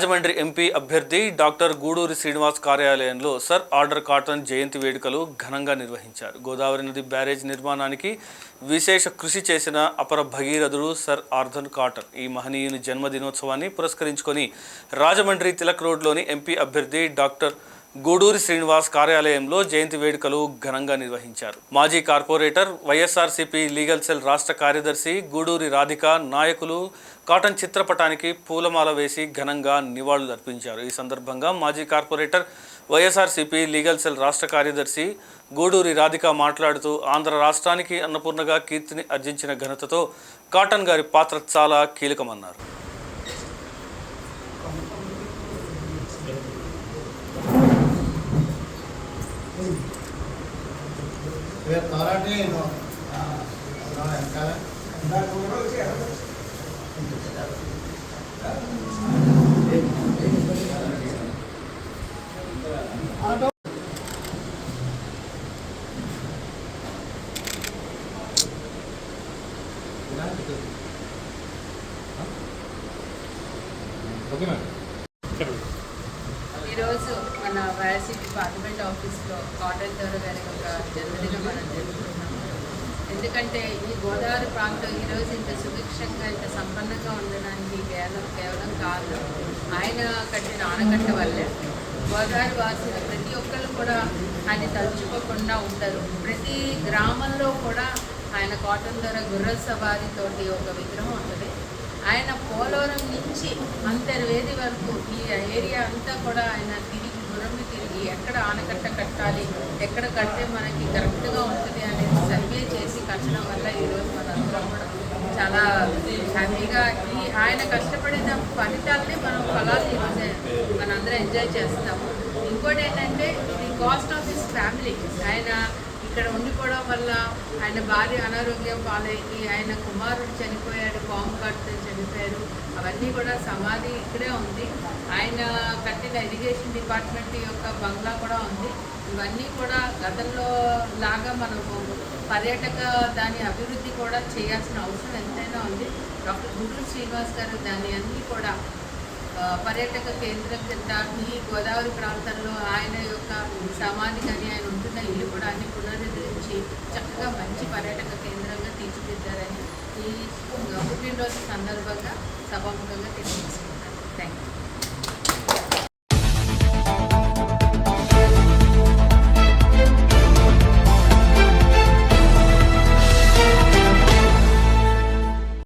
Rajahmundry MP అభ్యర్థి doctor Guduri Srinivas కార్యాలయంలో sir order cotton జయంతి వేడుకలు ఘనంగా నిర్వహించారు. గోదావరి నది బ్యారేజ్ నిర్మాణానికి విశేష కృషి చేసిన అపర భగీరథుడు సర్ ఆర్థర్ కాటన్ ఈ మహనీయుని జన్మదినోత్సవాన్ని పురస్కరించుకొని రాజమండ్రి తిలక్ రోడ్లోని ఎంపీ అభ్యర్థి డాక్టర్ గూడూరి శ్రీనివాస్ కార్యాలయంలో జయంతి వేడుకలు ఘనంగా నిర్వహించారు. మాజీ కార్పొరేటర్ వైఎస్ఆర్సీపీ లీగల్ సెల్ రాష్ట్ర కార్యదర్శి గూడూరి రాధిక నాయకులు కాటన్ చిత్రపటానికి పూలమాల వేసి ఘనంగా నివాళులు అర్పించారు. ఈ సందర్భంగా మాజీ కార్పొరేటర్ వైఎస్ఆర్సీపీ లీగల్ సెల్ రాష్ట్ర కార్యదర్శి గూడూరి రాధిక మాట్లాడుతూ ఆంధ్ర రాష్ట్రానికి అన్నపూర్ణగా కీర్తిని అర్జించిన ఘనతతో కాటన్ గారి పాత్ర చాలా కీలకమన్నారు. తోరాటే నో వెనకాల ఓకే మేడం ఈరోజు మన వైఎస్సీపీ పార్లమెంట్ ఆఫీస్లో కాటన్ దొర గారి ఒక జన్మదినం మనం జరుపుకుంటున్నాము ఎందుకంటే ఈ గోదావరి ప్రాంతం ఈరోజు ఇంత సుభిక్షంగా ఇంత సంపన్నంగా ఉండడానికి కేవలం కేవలం కారణం ఆయన కట్టిన ఆనకట్ట వల్లే. గోదావరి వాసులు ప్రతి ఒక్కరు కూడా ఆయన తలుచుకోకుండా ఉంటారు ప్రతి గ్రామంలో కూడా ఆయన కాటన్ ధర గుర్ర సవారితోటి ఒక విగ్రహం ఉంటుంది. ఆయన పోలవరం నుంచి అంతర్వేది వరకు ఈ ఏరియా అంతా కూడా ఆయన తిరిగి గుర్రమి తిరిగి ఎక్కడ ఆనకట్ట కట్టాలి ఎక్కడ కడితే మనకి కరెక్ట్గా ఉంటుంది అనేది సర్వే చేసి కట్టడం వల్ల ఈరోజు మనందరం కూడా చాలా హ్యాపీగా ఈ ఆయన కష్టపడిన ఫలితాలని మనం ఫలాలు ఈరోజు మనందరం ఎంజాయ్ చేస్తాము ఇంకోటి ఏంటంటే the cost of his family ఆయన ఇక్కడ ఉండిపోవడం వల్ల ఆయన భార్య అనారోగ్యం పాలయ్యి ఆయన కుమారుడు చనిపోయి బాంబు కడితే చనిపోయారు. అవన్నీ కూడా సమాధి ఇక్కడే ఉంది. ఆయన కట్టిన ఇరిగేషన్ డిపార్ట్మెంట్ యొక్క బంగ్లా కూడా ఉంది. ఇవన్నీ కూడా గతంలో లాగా మనకు పర్యాటక దాని అభివృద్ధి కూడా చేయాల్సిన అవసరం ఎంతైనా ఉంది. డాక్టర్ గురు శ్రీనివాస్ గారు దాని అన్నీ కూడా పర్యాటక కేంద్రం కింద ఈ గోదావరి ప్రాంతంలో ఆయన యొక్క సమాధి కానీ ఆయన ఉంటున్న ఇల్లు కూడా అన్ని పునరుద్ధరించి చక్కగా మంచి పర్యాటక కేంద్రంగా తీర్చిదిద్దారని పుట్టినరోజు సందర్భంగా సభాముఖంగా తెలియజేసుకుంటాను. Thank you